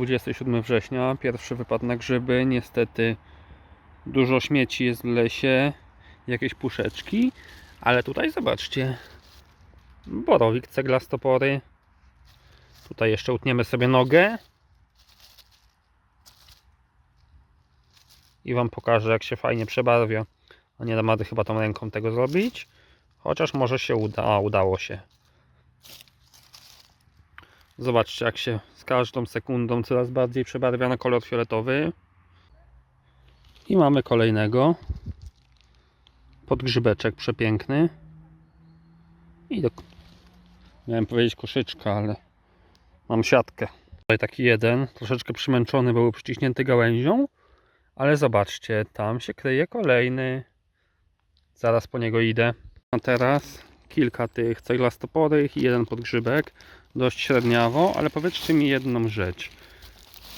27 września, pierwszy wypad na grzyby. Niestety dużo śmieci jest w lesie, jakieś puszeczki, ale tutaj zobaczcie, borowik, ceglastopory. Tutaj jeszcze utniemy sobie nogę. I Wam pokażę, jak się fajnie przebarwia. A nie dam rady chyba tą ręką tego zrobić. Chociaż może się uda. A, udało się. Zobaczcie, jak się z każdą sekundą coraz bardziej przebarwia na kolor fioletowy. I mamy kolejnego. Podgrzybeczek przepiękny. I do... Miałem powiedzieć koszyczka, ale mam siatkę. Tutaj taki jeden, troszeczkę przymęczony, był przyciśnięty gałęzią. Ale zobaczcie, tam się kryje kolejny. Zaraz po niego idę. A teraz kilka tych ceglastoporych i jeden podgrzybek. Dość średniawo, ale powiedzcie mi jedną rzecz.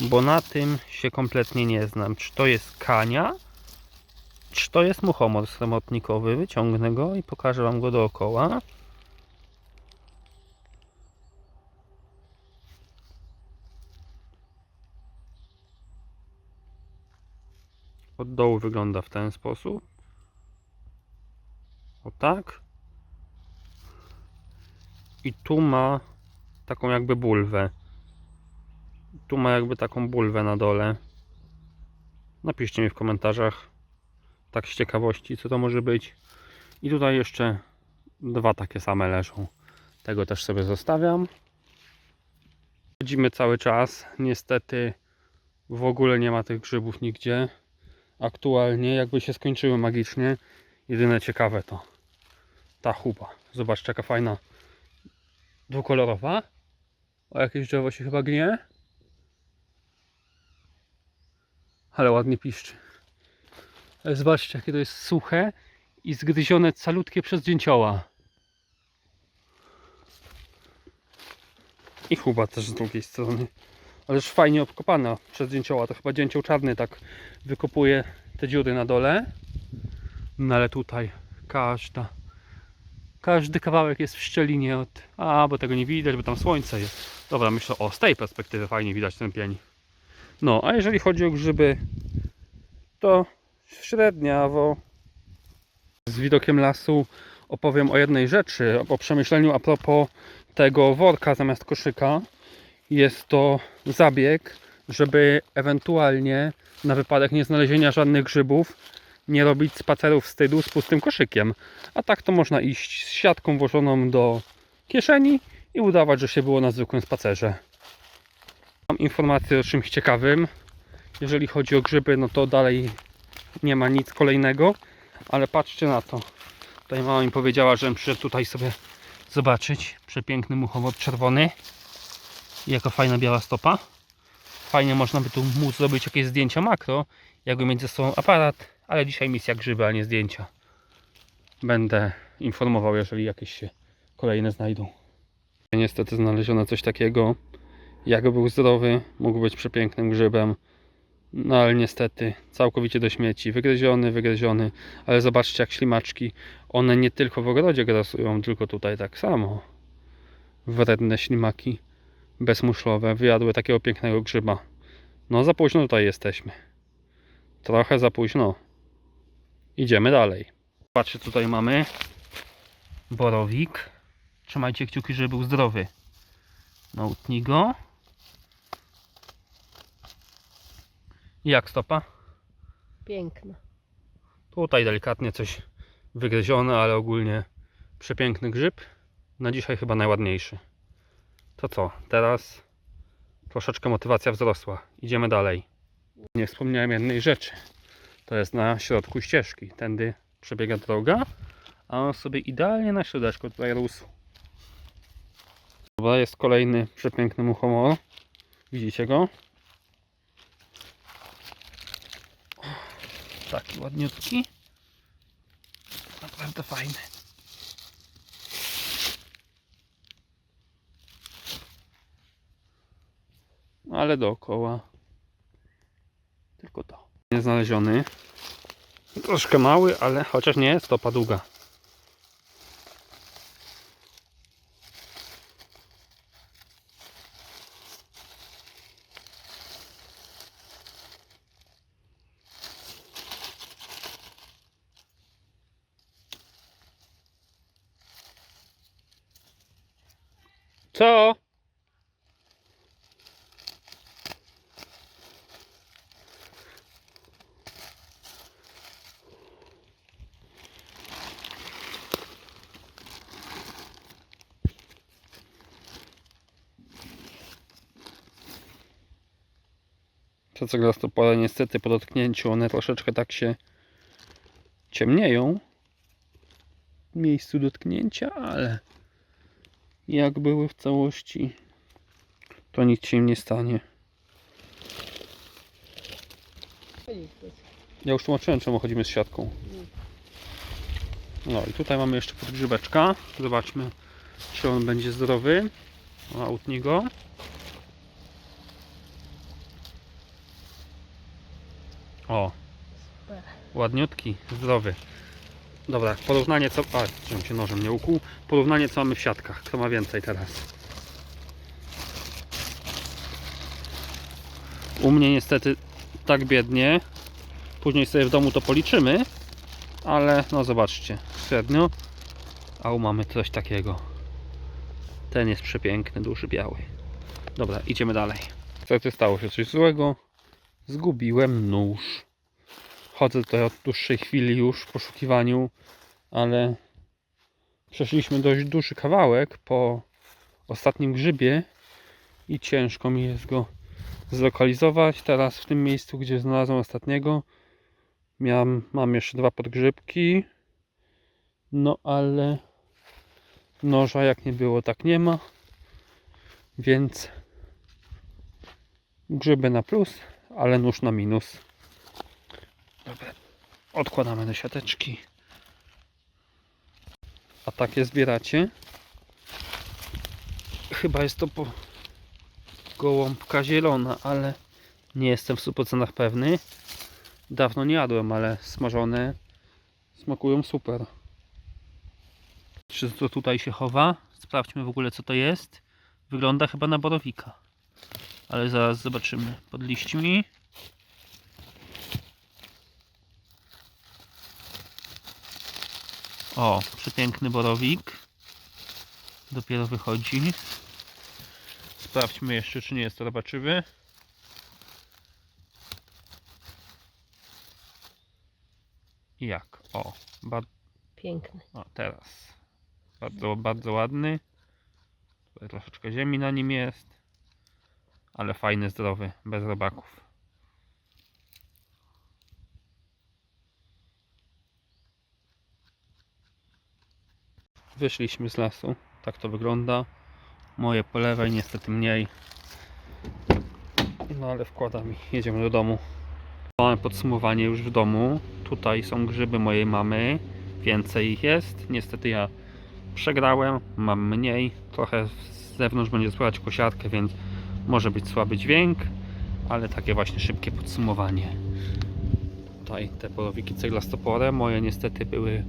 Bo na tym się kompletnie nie znam. Czy to jest kania? Czy to jest muchomor sromotnikowy? Wyciągnę go i pokażę Wam go dookoła. Od dołu wygląda w ten sposób. O tak. I tu ma taką jakby bulwę. Tu ma jakby taką bulwę na dole. Napiszcie mi w komentarzach tak z ciekawości, co to może być. I tutaj jeszcze dwa takie same leżą. Tego też sobie zostawiam. Chodzimy cały czas. Niestety w ogóle nie ma tych grzybów nigdzie. Aktualnie jakby się skończyły magicznie. Jedyne ciekawe to ta chuba. Zobaczcie jaka fajna dwukolorowa. O jakieś drzewo się chyba gnie. Ale ładnie piszczy. Ale zobaczcie jakie to jest suche i zgryzione calutkie przez dzięcioła. I chuba też z drugiej strony. Ależ fajnie obkopana przez dzięcioła. To chyba dzięcioł czarny tak wykopuje te dziury na dole. No ale tutaj każda każdy kawałek jest w szczelinie od... A, bo tego nie widać, bo tam słońce jest. Dobra, myślę, o, z tej perspektywy fajnie widać ten pień. No, a jeżeli chodzi o grzyby, to średniawo. Z widokiem lasu opowiem o jednej rzeczy, o przemyśleniu a propos tego worka zamiast koszyka. Jest to zabieg, żeby ewentualnie na wypadek nieznalezienia żadnych grzybów nie robić spacerów wstydu z pustym koszykiem. A tak to można iść z siatką włożoną do kieszeni i udawać, że się było na zwykłym spacerze. Mam informację o czymś ciekawym. Jeżeli chodzi o grzyby, no to dalej nie ma nic kolejnego, ale patrzcie na to. Tutaj mama mi powiedziała, żebym przyszedł tutaj sobie zobaczyć. Przepiękny muchowod czerwony. Jaka fajna biała stopa. Fajnie można by tu móc zrobić jakieś zdjęcia makro, jakby mieć ze sobą aparat, ale dzisiaj misja grzyby, a nie zdjęcia. Będę informował, jeżeli jakieś się kolejne znajdą. Niestety znaleziono coś takiego. Jak był zdrowy, mógł być przepięknym grzybem. No ale niestety całkowicie do śmieci. Wygryziony, wygryziony. Ale zobaczcie jak ślimaczki. One nie tylko w ogrodzie grasują, tylko tutaj tak samo. Wredne ślimaki bezmuszlowe wyjadły takiego pięknego grzyba. No za późno tutaj jesteśmy. Trochę za późno. Idziemy dalej. Patrzcie, tutaj mamy borowik. Trzymajcie kciuki, żeby był zdrowy. No utnij go. Jak stopa? Piękna. Tutaj delikatnie coś wygryzione, ale ogólnie przepiękny grzyb. Na dzisiaj chyba najładniejszy. To co? Teraz troszeczkę motywacja wzrosła. Idziemy dalej. Nie wspomniałem jednej rzeczy. To jest na środku ścieżki. Tędy przebiega droga, a on sobie idealnie na środeczku tutaj rósł. Dobra, jest kolejny przepiękny muchomor. Widzicie go? Taki ładniutki. Naprawdę fajny. Ale dookoła. Tylko to znaleziony. Troszkę mały, ale chociaż nie, stopa długa. Co? To co glastopole niestety po dotknięciu one troszeczkę tak się ciemnieją w miejscu dotknięcia, ale jak były w całości, to nic się im nie stanie. Ja już tłumaczyłem, czemu chodzimy z siatką. No i tutaj mamy jeszcze podgrzybeczka. Zobaczmy, czy on będzie zdrowy. O, utnij go. O, ładniutki, zdrowy. Dobra, porównanie co... A, żebym się nożem nie ukłuł. Porównanie co mamy w siatkach. Kto ma więcej teraz? U mnie niestety tak biednie. Później sobie w domu to policzymy. Ale no zobaczcie, średnio. A u mamy coś takiego. Ten jest przepiękny, duży, biały. Dobra, idziemy dalej. Niestety stało się coś złego. Zgubiłem nóż. Chodzę tutaj od dłuższej chwili już w poszukiwaniu, ale przeszliśmy dość duży kawałek po ostatnim grzybie i ciężko mi jest go zlokalizować. Teraz w tym miejscu, gdzie znalazłem ostatniego, miałem, mam jeszcze dwa podgrzybki, no ale noża jak nie było, tak nie ma, więc grzyby na plus, ale nóż na minus. Dobra, odkładamy do siateczki. A takie zbieracie? Chyba jest to po gołąbka zielona, ale nie jestem w 100% pewny. Dawno nie jadłem, ale smażone smakują super. Czy to tutaj się chowa? Sprawdźmy w ogóle co to jest. Wygląda chyba na borowika. Ale zaraz zobaczymy. Pod liśćmi. O, przepiękny borowik. Dopiero wychodzi. Sprawdźmy jeszcze, czy nie jest to robaczywy. Jak? O, bardzo Piękny. o, teraz. Bardzo, bardzo ładny. Tutaj troszeczkę ziemi na nim jest. Ale fajny, zdrowy, bez robaków. Wyszliśmy z lasu. Tak to wygląda. Moje po lewej, niestety mniej. No ale wkładam i jedziemy do domu. Mamy podsumowanie już w domu. Tutaj są grzyby mojej mamy. Więcej ich jest. Niestety ja przegrałem. Mam mniej. Trochę z zewnątrz będzie słychać kosiarkę, więc może być słaby dźwięk. Ale takie właśnie szybkie podsumowanie. Tutaj te polowiki ceglastopore. Moje niestety były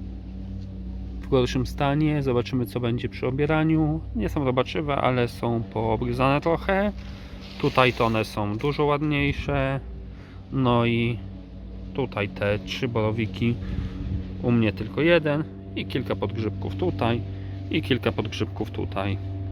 w gorszym stanie. Zobaczymy co będzie przy obieraniu. Nie są robaczywe, ale są poobgryzane trochę. Tutaj to one są dużo ładniejsze. No i tutaj te trzy borowiki. U mnie tylko jeden i kilka podgrzybków tutaj i kilka podgrzybków tutaj.